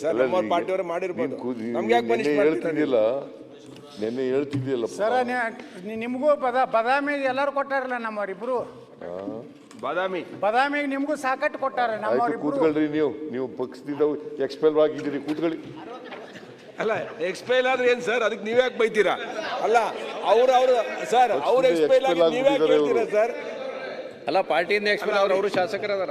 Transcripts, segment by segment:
Sir ಅಲ್ಲ, ನಮ್ಮ ನೀ- ಪಾರ್ಟಿಯವರು ಮಾಡಿರ್ಬೋದು. ನಮ್ಗೆ ಯಾಕೆ ಪನಿಷ್ ಹೇಳ್ತಿದ್ದಿಲ್ಲ. ನಿನ್ನೆ ಹೇಳ್ತಿದ್ದಿಲ್ಲ ಸರ ನೀ- ನಿಮಗೂ ಬದ ಬಾದಾಮಿಗೆ ಎಲ್ಲರೂ ಕೊಟ್ಟಾರಲ್ಲ ನಮ್ಮವರಿಬ್ರು ಬಾದಾಮಿ. ಬಾದಾಮಿಗೆ ನಿಮಗೂ ಸಾಕಟ್ಟು ಕೊಟ್ಟಾರ ಆಯ್ತು ನಮ್ಮವರಿಬ್ರು ಕೂತ್ಕೊಳ್ರಿ ನೀವು. ನೀವು ಪಕ್ಷದಿಂದ ಎಕ್ಸ್ಪೆಲ್ ಆಗಿದ್ದೀರಿ ಕೂತ್ಕೊಳ್ಳಿ. ಅಲ್ಲ ಎಕ್ಸ್ಪೈಲ್ ಆದ್ರೆ ಏನ್ ಸರ್? ಅದಕ್ಕೆ ನೀವ್ ಯಾಕೆ ಬೈತೀರಾ? ಅಲ್ಲ ಅವ್ರ ಅವ್ರ ಸರ್ ಅವ್ರ ಎಕ್ಸ್ಪೈಲ್ ಆಗಿ ನೀವ್ ಯಾಕೆ ಹೇಳ್ತೀರಾ ಸರ್? ಅಲ್ಲ ಪಾರ್ಟಿಯಿಂದ ಎಕ್ಸ್ಪೈರ್ ಅವ್ರು ಅವರು ಶಾಸಕರದಾರ.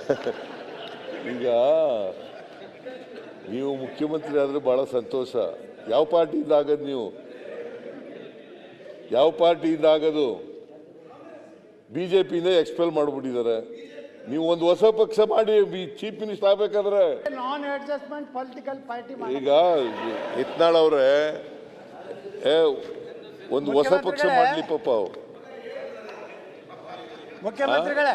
ಈಗ ನೀವು ಮುಖ್ಯಮಂತ್ರಿ ಆದ್ರೆ ಭಾಳ ಸಂತೋಷ. ಯಾವ ಪಾರ್ಟಿಯಿಂದ ಆಗದು ನೀವು? ಯಾವ ಪಾರ್ಟಿಯಿಂದ ಆಗದು ಪಿಯಿಂದ ಎಕ್ಸ್ಪೆಲ್ ಮಾಡಿಬಿಟ್ಟಿದ್ದಾರೆ. ನೀವು ಒಂದು ಹೊಸ ಪಕ್ಷ ಮಾಡಿ ಚೀಫ್ ಮಿನಿಸ್ಟರ್ ಆಗ್ಬೇಕಾದ್ರೆ. ಈಗ ಇತ್ನಾಳ್ ಅವರೇ ಏ ಒಂದು ಹೊಸ ಪಕ್ಷ ಮಾಡಲಿ ಮಾಡ್ಲಿ ಪಾಪ ಅವ್ರು. ಮುಖ್ಯಮಂತ್ರಿಗಳೇ.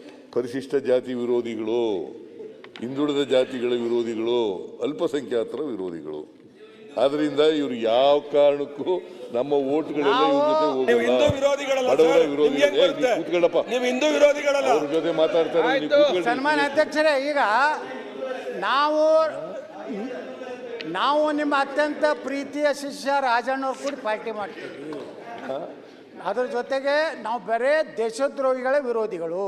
ಪರಿಶಿಷ್ಟ ಜಾತಿ ವಿರೋಧಿಗಳು ಹಿಂದುಳಿದ ಜಾತಿಗಳ ವಿರೋಧಿಗಳು ಅಲ್ಪಸಂಖ್ಯಾತರ ವಿರೋಧಿಗಳು. ಆದ್ರಿಂದ ಇವರು ಯಾವ ಕಾರಣಕ್ಕೂ ನಮ್ಮ ಓಟ್ಗಳೆಲ್ಲ ಇವ್ರ ಜೊತೆ ನೀವು ಹಿಂದೂ ಹೋಗಲ್ಲ ಬಡವರ? ನೀವು ಕೂತ್ಕೊಳ್ಳಪ್ಪ. ಹಿಂದೂ ವಿರೋಧಿಗಳಲ್ಲ. ಅವ್ರ ಜೊತೆ ಮಾತಾಡ್ತಾರೆ ನೀವು ಕೂತ್ಕೊಳ್ಳಿ. ಸನ್ಮಾನ್ಯ ಅಧ್ಯಕ್ಷರೇ ಈಗ ನಾವು ನಾವು ನಿಮ್ಮ ಅತ್ಯಂತ ಪ್ರೀತಿಯ ಶಿಷ್ಯ ರಾಜಣ್ಣವ್ರು ಕೂಡ ಪಾರ್ಟಿ ಮಾಡ್ತೀವಿ. ಅದ್ರ ಜೊತೆಗೆ ನಾವು ಬರೇ ದೇಶದ್ರೋಹಿಗಳ ವಿರೋಧಿಗಳು.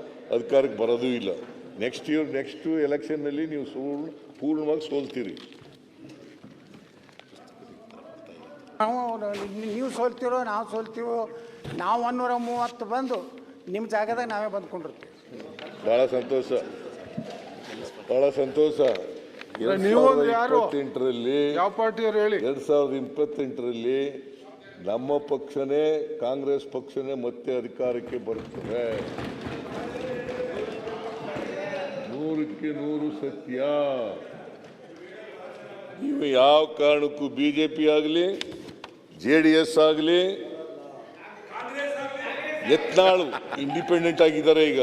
ಅಧಿಕಾರಕ್ಕೆ ಬರೋದೂ ಇಲ್ಲ. ನೆಕ್ಸ್ಟ್ ಇಯರ್ ನೆಕ್ಸ್ಟ್ ಎಲೆಕ್ಷನ್ನಲ್ಲಿ ನೀವು ಸೋಲ್ ಪೂರ್ಣವಾಗಿ ಸೋಲ್ತೀರಿ. ನಾವು ನೀವು ಸೋಲ್ತೀರೋ ನಾವು ಸೋಲ್ತೀವೋ ನಾವು ಒನ್ನೂರ ಮೂವತ್ತು ಬಂದು ನಿಮ್ಮ ಜಾಗದಾಗ ನಾವೇ ಬಂದ್ಕೊಂಡಿರ್ತೀವಿ. ಭಾಳ ಸಂತೋಷ. ಭಾಳ ಸಂತೋಷ. ಎರಡ್ ನೀವು ಸಾವಿರದ ಯಾರು? ಇಪ್ಪತ್ತೆಂಟರಲ್ಲಿ ಯಾವ ಪಾರ್ಟಿಯವ್ರು ಹೇಳಿ? ಎರಡು ಸಾವಿರದ ಇಪ್ಪತ್ತೆಂಟರಲ್ಲಿ ನಮ್ಮ ಪಕ್ಷನೇ ಕಾಂಗ್ರೆಸ್ ಪಕ್ಷನೇ ಮತ್ತೆ ಅಧಿಕಾರಕ್ಕೆ ಬರುತ್ತದೆ. ನೂರಕ್ಕೆ ನೂರು ಸತ್ಯ. ನೀವು ಯಾವ ಕಾರಣಕ್ಕೂ ಬಿಜೆಪಿ ಆಗಲಿ, ಜೆ ಡಿ ಎಸ್ ಆಗಲಿ, ಯತ್ನಾಳು ಇಂಡಿಪೆಂಡೆಂಟ್ ಆಗಿದ್ದಾರೆ ಈಗ.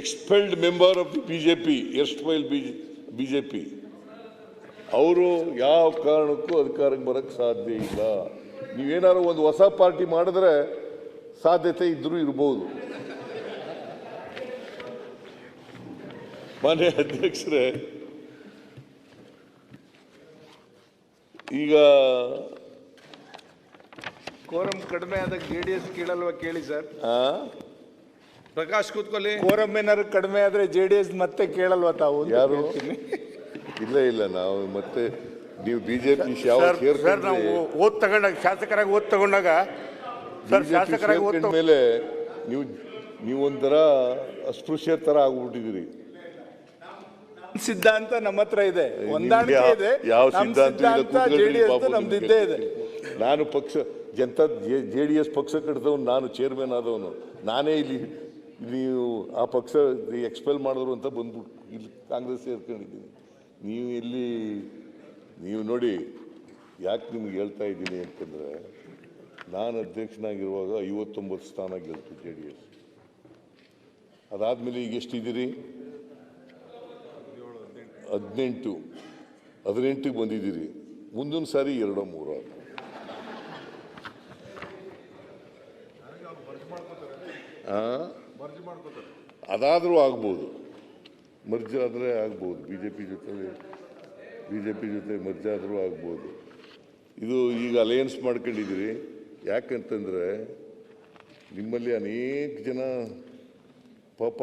Expelled member of the P ಎಸ್ಟ್ ಜೆ ಪಿ ಅವರು ಯಾವ ಕಾರಣಕ್ಕೂ ಅಧಿಕಾರಕ್ಕೆ ಬರೋಕ್ಕೆ ಸಾಧ್ಯ ಇಲ್ಲ. ನೀವೇನಾದ್ರು ಒಂದು ಹೊಸ ಪಾರ್ಟಿ ಮಾಡಿದ್ರೆ ಸಾಧ್ಯತೆ ಇದ್ದರೂ ಇರ್ಬೋದು. ಮಾನ್ಯ ಅಧ್ಯಕ್ಷರೇ ಈಗ ಕೋರಂ ಕಡಿಮೆ ಆದಾಗ ಜೆ ಡಿ ಎಸ್ ಕೇಳಲ್ವಾ ಕೇಳಿ ಸರ್? ಆ, ಪ್ರಕಾಶ್ ಕೂತ್ಕೊಳ್ಳಿ. ಕೋರಂ ಏನಾದ್ರು ಕಡಿಮೆ ಆದ್ರೆ ಜೆ ಡಿ ಎಸ್ ಮತ್ತೆ ಕೇಳಲ್ವಾ ತಾವು ಅಂತ ಯಾರು? ಕೇಳ್ತೀನಿ. ಇಲ್ಲ ಇಲ್ಲ ನಾವು ಮತ್ತೆ ನೀವು ಬಿಜೆಪಿ ಯಾವ ಸರ್ ಸರ್ ನಾವು ಓದ್ ತಗೊಂಡಾಗ ಶಾಸಕರಾಗಿ ಓದ್ ತಗೊಂಡಾಗ ಸರ್ ಶಾಸಕರಾಗಿ ಓದ್ ತಗೊಂಡ್- ಮೇಲೆ ನೀವು ನೀವೊಂಥರ ಒಂಥರ ಅಸ್ಪೃಶ್ಯ ಥರ ಆಗ್ಬಿಟ್ಟಿದ್ದೀರಿ. ಸಿದ್ಧಾಂತ ನಮ್ಮ ಹತ್ರ ಇದೆ. ಹೊಂದಾಣಿಕೆ ಇದೆ. ಯಾವ ಸಿದ್ಧಾಂತ ಇದೆ. ನಾನು ಪಕ್ಷ ಜನತಾ ಜೆ ಡಿ ಎಸ್ ಪಕ್ಷ ಕಟ್ಟಿದವನು ನಾನು ಚೇರ್ಮನ್ ಆದವನು. ನಾನೇ ಇಲ್ಲಿ ನೀವು ಆ ಪಕ್ಷ ಎಕ್ಸ್ಪೆಲ್ ಮಾಡಿದ್ರು ಅಂತ ಬಂದ್ಬಿಟ್ಟು ಇಲ್ಲಿ ಕಾಂಗ್ರೆಸ್ ಸೇರ್ಕೊಂಡಿದ್ದೀನಿ. ನೀವು ಇಲ್ಲಿ ನೀವು ನೋಡಿ ಯಾಕೆ ನಿಮ್ಗೆ ಹೇಳ್ತಾ ಇದ್ದೀನಿ ಅಂತಂದರೆ ನಾನು ಅಧ್ಯಕ್ಷನಾಗಿರುವಾಗ ಐವತ್ತೊಂಬತ್ತು ಸ್ಥಾನ ಗೆಲ್ತು ಜೆ ಡಿ ಎಸ್. ಅದಾದಮೇಲೆ ಈಗ ಎಷ್ಟಿದ್ದೀರಿ? ಹದಿನೆಂಟು. ಹದಿನೆಂಟಿಗೆ ಬಂದಿದ್ದೀರಿ. ಮುಂದಿನ ಸಾರಿ ಎರಡೋ ಮೂರೋ? ಅದಾದರೂ ಆಗ್ಬೋದು. ಮರ್ಜ್ ಆದರೆ ಆಗ್ಬೋದು. ಬಿ ಜೆ ಪಿ ಜೊತೆ ಬಿ ಜೆ ಪಿ ಜೊತೆ ಮರ್ಜ್ ಆದರೂ ಆಗ್ಬೋದು. ಇದು ಈಗ ಅಲಯನ್ಸ್ ಮಾಡ್ಕೊಂಡಿದ್ದೀರಿ. ಯಾಕಂತಂದರೆ ನಿಮ್ಮಲ್ಲಿ ಅನೇಕ ಜನ ಪಾಪ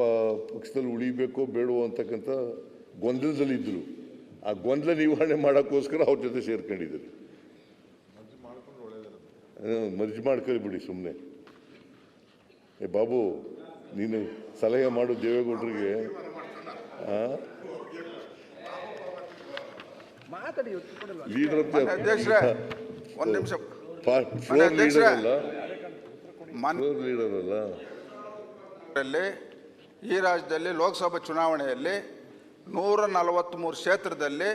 ಪಕ್ಷದಲ್ಲಿ ಉಳಿಬೇಕೋ ಬೇಡವೋ ಅಂತಕ್ಕಂಥ ಗೊಂದಲದಲ್ಲಿದ್ದರು ಆ ಗೊಂದಲ ನಿವಾರಣೆ ಮಾಡೋಕ್ಕೋಸ್ಕರ ಅವ್ರ ಜೊತೆ ಸೇರ್ಕೊಂಡಿದ್ರು ಮರ್ಜಿ ಮಾಡ್ಕೊಳ್ಳಿ ಬಿಡಿ ಸುಮ್ಮನೆ ಏ ಬಾಬು ನೀನು ಸಲಹೆ ಮಾಡು ದೇವೇಗೌಡರಿಗೆ. ಲೀಡರ್ ಒಂದ್ ನಿಮಿಷ. Floor leader. ಅಲ್ಲ? ಮಾನ್ಯ ಫ್ಲೋರ್ ಲೀಡರ್ ಅಲ್ಲ? ರಲ್ಲಿ ಈ ರಾಜ್ಯದಲ್ಲಿ ಲೋಕಸಭಾ ಚುನಾವಣೆಯಲ್ಲಿ ನೂರ ನಲವತ್ತ್ಮೂರು ಕ್ಷೇತ್ರದಲ್ಲಿ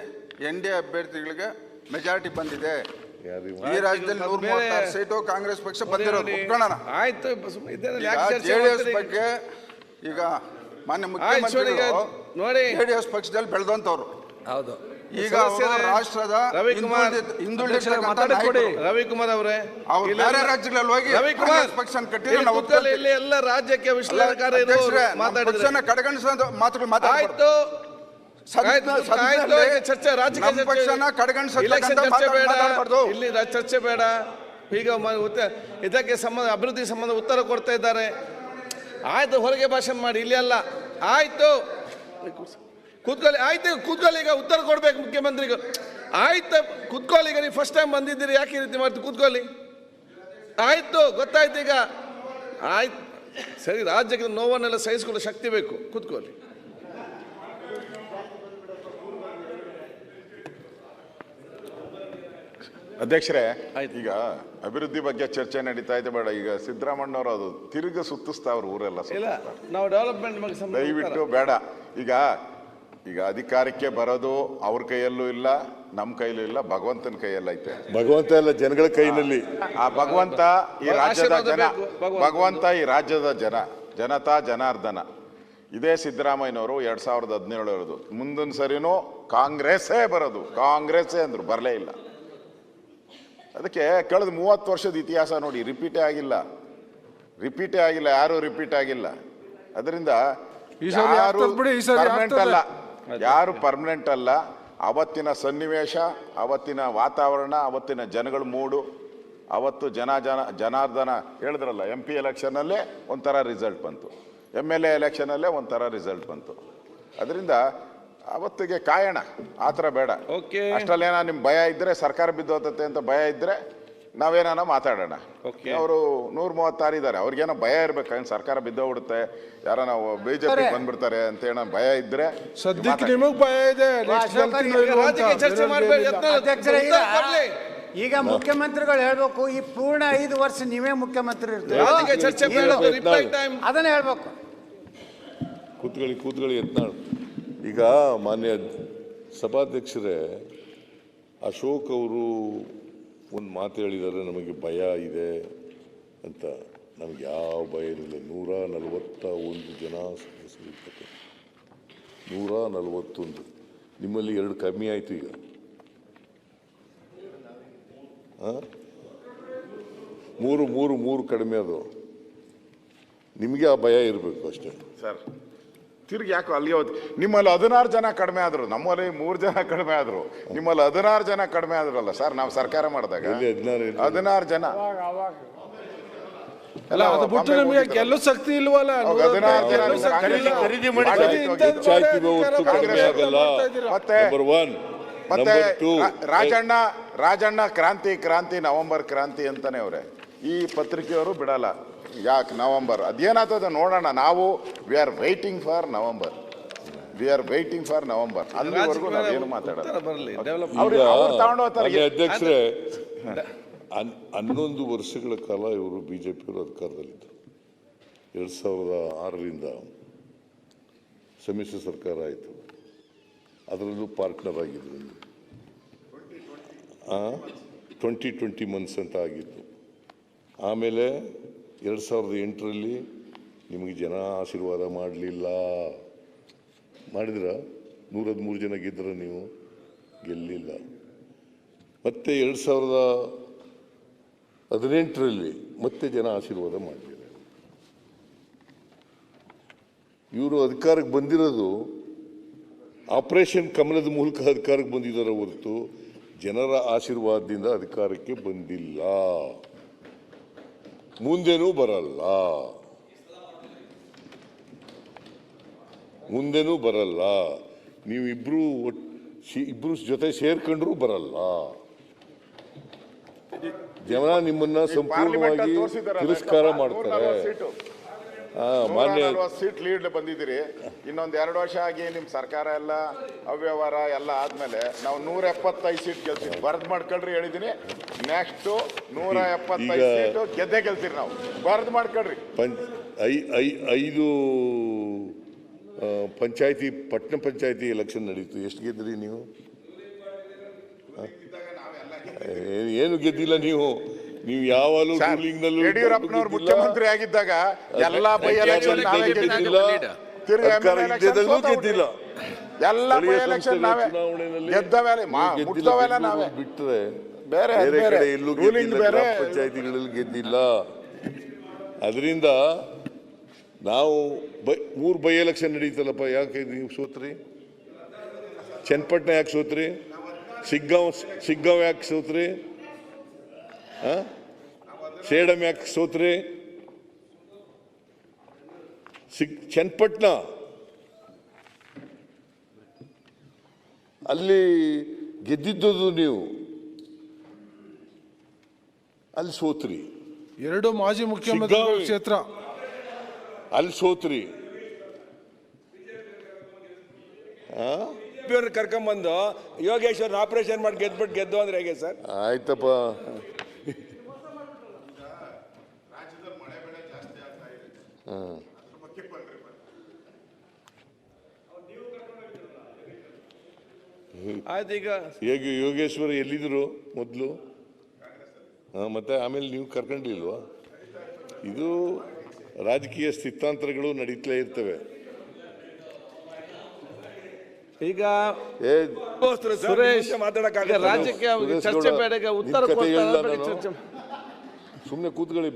ಎನ್ ಡಿ ಎ ಅಭ್ಯರ್ಥಿಗಳಿಗೆ ಮೆಜಾರಿಟಿ ಬಂದಿದೆ. ಈ ರಾಜ್ಯದಲ್ಲಿ ನೂರ ಮೂವತ್ತಾರು ಸೀಟು ಕಾಂಗ್ರೆಸ್ ಪಕ್ಷ ಬಂದಿರೋದು. ಒಪ್ಕೊಳ್ಳೋಣ ಆಯ್ತು ಜೆಡಿಎಸ್ ಬಗ್ಗೆ ಈಗ ಮಾನ್ಯ ಮುಖ್ಯಮಂತ್ರಿ ನೋಡಿ, ಈಗ ಮುಖ್ಯಮಂತ್ರಿಗಳು ನೋಡಿ. ಜೆಡಿಎಸ್ ಪಕ್ಷದಲ್ಲಿ ಬೆಳೆದಂತವ್ರು ಹೌದು. ಈಗ ರಾಷ್ಟ್ರದ ರವಿಕುಮಾರ್. ರವಿಕುಮಾರ್ ಅವರೇ. ಬೇರೆ ರಾಜ್ಯಗಳಲ್ಲಿ ಹೋಗಿ ರವಿಕುಮಾರ್ ಪಕ್ಷ ಕಟ್ಟಿದ್ರೆ ಇಲ್ಲಿ ನಾವು ಇಲ್ಲಿ ಎಲ್ಲ ರಾಜ್ಯಕ್ಕೆ ವಿಶ್ಲೇಷಣೆ ಮಾತಾಡಿದ್ರೆ. ಕಡೆಗಣಿಸೋ ಮಾತುಗಳು ಮಾತಾಡ್ಬಾರ್ದು. ಚರ್ಚೆ ರಾಜಕೀಯ ಪಕ್ಷನ ಇಲ್ಲಿ ಚರ್ಚೆ ಬೇಡ ಈಗ ಇದಕ್ಕೆ ಸಂಬಂಧ ಅಭಿವೃದ್ಧಿ ಸಂಬಂಧ ಉತ್ತರ ಕೊಡ್ತಾ ಇದ್ದಾರೆ. ಆಯ್ತು ಹೊರಗೆ ಭಾಷಣ ಮಾಡಿ ಇಲ್ಲಿ ಅಲ್ಲ. ಆಯ್ತು. ಕೂತ್ಕೊಳ್ಳಿ ಆಯ್ತು ಕೂತ್ಕೊಳ್ಳಿ ಈಗ ಉತ್ತರ ಕೊಡ್ಬೇಕು ಮುಖ್ಯಮಂತ್ರಿಗೂ. ಆಯ್ತು ಕೂತ್ಕೊಳ್ಳಿ ಈಗ ನೀವು ಫಸ್ಟ್ ಟೈಮ್ ಬಂದಿದ್ದೀರಿ ಯಾಕೆ ಈ ರೀತಿ ಮಾಡ್ತೀವಿ ಕೂತ್ಕೊಳ್ಳಿ. ಆಯ್ತು ಗೊತ್ತಾಯ್ತು ಈಗ. ಆಯ್ತು. ಸರಿ ರಾಜ್ಯಕ್ಕೆ ನೋವನ್ನೆಲ್ಲ ಸಹಿಸ್ಕೊಳ್ಳೋ ಶಕ್ತಿ ಬೇಕು. ಕೂತ್ಕೊಳ್ಳಿ. ಅಧ್ಯಕ್ಷರೇ ಈಗ ಅಭಿವೃದ್ಧಿ ಬಗ್ಗೆ ಚರ್ಚೆ ನಡೀತಾ ಇದೆ ಬೇಡ. ಈಗ ಸಿದ್ದರಾಮಣ್ಣವರು ಅದು ತಿರುಗ ಸುತ್ತಿಸ್ತಾವ್ರ ಊರೆಲ್ಲ ಇಲ್ಲ. ನಾವು ಡೆವಲಪ್ಮೆಂಟ್ ಬಗ್ಗೆ ದಯವಿಟ್ಟು ಬೇಡ. ಈಗ ಈಗ ಅಧಿಕಾರಕ್ಕೆ ಬರೋದು ಅವ್ರ ಕೈಯಲ್ಲೂ ಇಲ್ಲ ನಮ್ಮ ಕೈಯಲ್ಲೂ ಇಲ್ಲ ಭಗವಂತನ ಕೈಯಲ್ಲೈತೆ ಭಗವಂತ ಎಲ್ಲ ಜನಗಳ ಕೈನಲ್ಲಿ ಆ ಭಗವಂತ ಈ ರಾಜ್ಯದ ಜನ ಭಗವಂತ. ಈ ರಾಜ್ಯದ ಜನ ಜನತಾ ಜನಾರ್ದನ. ಇದೇ ಸಿದ್ದರಾಮಯ್ಯನವರು ಎರಡ್ ಸಾವಿರದ ಹದಿನೇಳು ಇರೋದು ಮುಂದಿನ ಸರಿನೂ ಕಾಂಗ್ರೆಸ್ಸೇ ಬರೋದು. ಕಾಂಗ್ರೆಸ್ಸೇ ಅಂದರು ಬರಲೇ ಇಲ್ಲ. ಅದಕ್ಕೆ ಕಳೆದ ಮೂವತ್ತು ವರ್ಷದ ಇತಿಹಾಸ ನೋಡಿ ರಿಪೀಟೇ ಆಗಿಲ್ಲ. ರಿಪೀಟೇ ಆಗಿಲ್ಲ ಯಾರು ರಿಪೀಟ್ ಆಗಿಲ್ಲ. ಅದರಿಂದ ಯಾರು ಪರ್ಮನೆಂಟ್ ಅಲ್ಲ. ಯಾರು ಪರ್ಮನೆಂಟ್ ಅಲ್ಲ. ಅವತ್ತಿನ ಸನ್ನಿವೇಶ ಅವತ್ತಿನ ವಾತಾವರಣ ಅವತ್ತಿನ ಜನಗಳ ಮೂಡು. ಅವತ್ತು ಜನ ಜನ ಜನಾರ್ದನ ಹೇಳಿದ್ರಲ್ಲ ಎಂ ಪಿ ಎಲೆಕ್ಷನಲ್ಲೇ ಒಂಥರ ರಿಸಲ್ಟ್ ಬಂತು. ಎಂ ಎಲ್ ಎ ಎಲೆಕ್ಷನಲ್ಲೇ ಒಂಥರ ರಿಸಲ್ಟ್ ಬಂತು. ಅದರಿಂದ ಅವತ್ತಿಗೆ ಕಾಯೋಣ. ಆ ಥರ ಬೇಡ. ಓಕೆ ಅಷ್ಟರಲ್ಲಿ ಏನೋ ನಿಮ್ ಭಯ ಇದ್ರೆ ಸರ್ಕಾರ ಬಿದ್ದೋತತೆ ಅಂತ ಭಯ ಇದ್ರೆ ನಾವೇನೋ ಮಾತಾಡೋಣ. ಓಕೆ ಅವರು ನೂರ ಮೂವತ್ತಾರು ಇದ್ದಾರೆ. ಅವ್ರಿಗೇನೋ ಭಯ ಇರ್ಬೇಕು. ಸರ್ಕಾರ ಬಿದ್ದೋಗ್ಬಿಡುತ್ತೆ ಯಾರೋ ನಾವು ಪಿ ಬಂದ್ಬಿಡ್ತಾರೆ ಅಂತ ಏನೋ ಭಯ ಇದ್ರೆ ಸದ್ಯಕ್ಕೆ ನಿಮಗೆ ಭಯ ಇದೆ. next ಅಶೋಕ್ ಗೆಲ್ತೀನೋ ಅಂತ. ರಾಜಕೀಯ ಚರ್ಚೆ ಮಾಡಬೇಡಿ ಅಧ್ಯಕ್ಷರೇ, ಈಗ ಮುಖ್ಯಮಂತ್ರಿಗಳು ಹೇಳ್ಬೇಕು ಈ ಪೂರ್ಣ ಐದು ವರ್ಷ ನೀವೇ ಮುಖ್ಯಮಂತ್ರಿ ಇರ್ತೀವಿ ರಾಜಕೀಯ ಚರ್ಚೆ ಬೇಡ ಹೇಳು. ರಿಪ್ಲೈ ಅದನ್ನ ಹೇಳ್ಬೇಕು. ಕೂತ್ಕೊಳ್ಳಿ ಕೂತ್ಕೊಳ್ಳಿ ಯತ್ನಾಳ್. ಈಗ ಮಾನ್ಯ ಸಭಾಧ್ಯಕ್ಷರೇ, ಅಶೋಕ್ ಅವರು ಒಂದು ಮಾತು ಹೇಳಿದ್ದಾರೆ ನಮಗೆ ಭಯ ಇದೆ ಅಂತ. ನಮ್ಗೆ ಯಾವ ಭಯ ಇರಲಿಲ್ಲ. ನೂರ ನಲವತ್ತ ಒಂದು ಜನ ಸದಸ್ಯರು ನೂರ ನಲವತ್ತೊಂದು. ನಿಮ್ಮಲ್ಲಿ ಎರಡು ಕಮ್ಮಿ ಆಯಿತು ಈಗ? ಮೂರು ಮೂರು ಮೂರು ಕಡಿಮೆ ಅದು. ನಿಮಗೆ ಆ ಭಯ ಇರಬೇಕು ಅಷ್ಟೇ. ಸರ್ ತಿರ್ಗಿ ಯಾಕೋ ಅಲ್ಲಿ ಹೋದ್ ನಿಮ್ಮಲ್ಲಿ ಹದಿನಾರು ಜನ ಕಡಿಮೆ ಆದ್ರು ನಮ್ಮಲ್ಲಿ ಮೂರು ಜನ ಕಡಿಮೆ ಆದ್ರು. ನಿಮ್ಮಲ್ಲಿ ಹದಿನಾರು ಜನ ಕಡಿಮೆ ಆದ್ರಲ್ಲ ಸರ್ ನಾವು ಸರ್ಕಾರ ಮಾಡಿದಾಗ? ಹದಿನಾರು ಜನ. ಅಲ್ಲ ಅದು ಬಿಟ್ಟು ನಿಮಗೆ ಗೆಲ್ಲೋ ಶಕ್ತಿ ಇಲ್ವಲ್ಲ? ಖರೀದಿ- ಮತ್ತೆ ರಾಜಣ್ಣ ರಾಜಣ್ಣ ಕ್ರಾಂತಿ ಕ್ರಾಂತಿ ನವೆಂಬರ್ ಕ್ರಾಂತಿ ಅಂತಾನೆ ಅವ್ರೆ. ಈ ಪತ್ರಿಕೆಯವರು ಬಿಡಲ್ಲ. ಯಾಕೆ ನವೆಂಬರ್? ಅದೇನಾಗ್ತದೆ ನೋಡೋಣ ನಾವು we are waiting for November. We are waiting for November. ಅಲ್ಲಿವರೆಗೂ ನಾವೇನು ಮಾತಾಡೋದು ಅಧ್ಯಕ್ಷರೇ ಹನ್- ಹನ್ನೊಂದು ವರ್ಷಗಳ ಕಾಲ ಇವರು ಬಿಜೆಪಿಯವರು ಅಧಿಕಾರದಲ್ಲಿದ್ದರು. ಎರಡು ಸಾವಿರದ ಆರರಿಂದ ಸಮ್ಮಿಶ್ರ ಸರ್ಕಾರ ಆಯಿತು. ಅದರಲ್ಲೂ ಪಾರ್ಟ್ನರ್ ಆಗಿದ್ರು. ಟ್ವೆಂಟಿ ಟ್ವೆಂಟಿ ಮಂತ್ಸ್ ಅಂತ ಆಗಿತ್ತು. ಆಮೇಲೆ ಎರಡು ಸಾವಿರದ ಎಂಟರಲ್ಲಿ ನಿಮಗೆ ಜನ ಆಶೀರ್ವಾದ ಮಾಡಲಿಲ್ಲ. ಮಾಡಿದ್ರ? ನೂರ ಹದಿಮೂರು ಜನ ಗೆದ್ದರೆ ನೀವು ಗೆಲ್ಲಿಲ್ಲ. ಮತ್ತೆ ಎರಡು ಸಾವಿರದ ಹದಿನೆಂಟರಲ್ಲಿ ಮತ್ತೆ ಜನ ಆಶೀರ್ವಾದ ಮಾಡಲಿಲ್ಲ. ಇವರು ಅಧಿಕಾರಕ್ಕೆ ಬಂದಿರೋದು ಆಪರೇಷನ್ ಕಮಲದ ಮೂಲಕ ಅಧಿಕಾರಕ್ಕೆ ಬಂದಿದ್ದಾರೆ ಹೊರತು ಜನರ ಆಶೀರ್ವಾದದಿಂದ ಅಧಿಕಾರಕ್ಕೆ ಬಂದಿಲ್ಲ. ಮುಂದೆನೂ ಬರಲ್ಲ. ಮುಂದೆನೂ ಬರಲ್ಲ. ನೀವು ಇಬ್ರು ಜೊತೆ ಸೇರ್ಕೊಂಡ್ರೂ ಬರಲ್ಲ. ಜನ ನಿಮ್ಮನ್ನ ಸಂಪೂರ್ಣವಾಗಿ ತಿರಸ್ಕಾರ ಮಾಡ್ತಾರೆ. ಮಾನ್ಯ ಸೀಟ್ ಲೀಡ್ ಬಂದಿದ್ದೀರಿ. ಇನ್ನೊಂದು ಎರಡು ವರ್ಷ ಆಗಿ ನಿಮ್ಮ ಸರ್ಕಾರ ಎಲ್ಲ ಅವ್ಯವಹಾರ ಎಲ್ಲ ಆದ್ಮೇಲೆ ನಾವು ನೂರ ಎಪ್ಪತ್ತೈದು ಸೀಟ್ ಗೆಲ್ತೀವಿ. ಬರ್ದ್ ಮಾಡ್ಕೊಳ್ರಿ ಹೇಳಿದೀನಿ. ನೆಕ್ಸ್ಟ್ ನೂರ ಎಪ್ಪತ್ತೈದು ಸೀಟು ಗೆದ್ದೆ ಗೆಲ್ತೀರಿ ನಾವು. ಬರ್ದ್ ಮಾಡ್ಕೊಳ್ರಿ. ಪಂಚ್ ಐ ಐ ಐದು ಪಂಚಾಯತಿ ಪಟ್ಟಣ ಪಂಚಾಯತಿ ಎಲೆಕ್ಷನ್ ನಡೀತು. ಎಷ್ಟು ಗೆದ್ರಿ ನೀವು? ಏನು ಗೆದ್ದಿಲ್ಲ ನೀವು? ನೀವು ಯಾವಾಗಲೂ ಯಡಿಯೂರಪ್ಪನವ್ರು ಮುಖ್ಯಮಂತ್ರಿ ಆಗಿದ್ದಾಗ ಎಲ್ಲಾ ಬೈ ಎಲೆಕ್ಷನ್ ನಾವೇ ಗೆದ್ದಿಲ್ಲ ಗೆದ್ದಿಲ್ಲ. ಎಲ್ಲ ಬೈ ಎಲೆಕ್ಷನ್ ನಾವೇ ಚುನಾವಣೆಯಲ್ಲಿ ಗೆದ್ದವೇಲೆ ನೀವು ಬಿಟ್ರೆ ಬೇರೆ, ಬೇರೆ ಗೆದ್ದಿಲ್ಲ ಬೇರೆ. ಪಂಚಾಯತಿಗಳಲ್ಲಿ ಗೆದ್ದಿಲ್ಲ. ಅದರಿಂದ ನಾವು ಬೈ ಮೂರು ಬೈ ಎಲೆಕ್ಷನ್ ನಡೀತಲ್ಲಪ್ಪ ಯಾಕೆ ನೀವು ಸೋತ್ರಿ? ಚನ್ನಪಟ್ಟಣ ಯಾಕೆ ಸೋತ್ರಿ? ಸಿಗ್ಗಾಂವ್ ಸಿಗ್ಗಾಂವ್ ಯಾಕೆ ಸೋತ್ರಿ? ಆ? ಸೇಡಂ ಯಾಕೆ ಸೋತ್ರಿ? ಸಿಕ್ ಚನ್ನಪಟ್ಟಣ. ಅಲ್ಲಿ ಗೆದ್ದಿದ್ದದು ನೀವು. ಅಲ್ಲಿ ಸೋತ್ರಿ. ಎರಡು ಮಾಜಿ ಮುಖ್ಯಮಂತ್ರಿ. ಕ್ಷೇತ್ರ. ಅಲ್ಲಿ ಸೋತ್ರಿ. ಕರ್ಕೊಂಡ್ಬಂದು ಕರ್ಕೊಂಬಂದು ಯೋಗೇಶ್ವರ್ ಆಪರೇಷನ್ ಮಾಡಿ ಗೆದ್ಬಿಟ್ಟು ಗೆದ್ದು ಅಂದ್ರೆ ಹೇಗೆ ಸರ್? ಆಯ್ತಪ್ಪ. ಆಯ್ತು ಈಗ ಹೇಗೆ ಯೋಗೇಶ್ವರ ಎಲ್ಲಿದ್ರು ಮೊದಲು? ಮತ್ತೆ ಆಮೇಲೆ ನೀವು ಕರ್ಕೊಂಡಿಲ್ವಾ? ಇದು ರಾಜಕೀಯ ಸ್ಥಿತಾಂತರಗಳು ನಡೀತಲೇ ಇರ್ತವೆ. ಈಗ ಸುರೇಶ್ ಮುಂಚೆ ರಾಜಕೀಯ ಚರ್ಚೆ ಬೇಡ ಉತ್ತರ ಸುಮ್ಮನೆ ಕೂತ್ಕೊಳ್ಳಿ.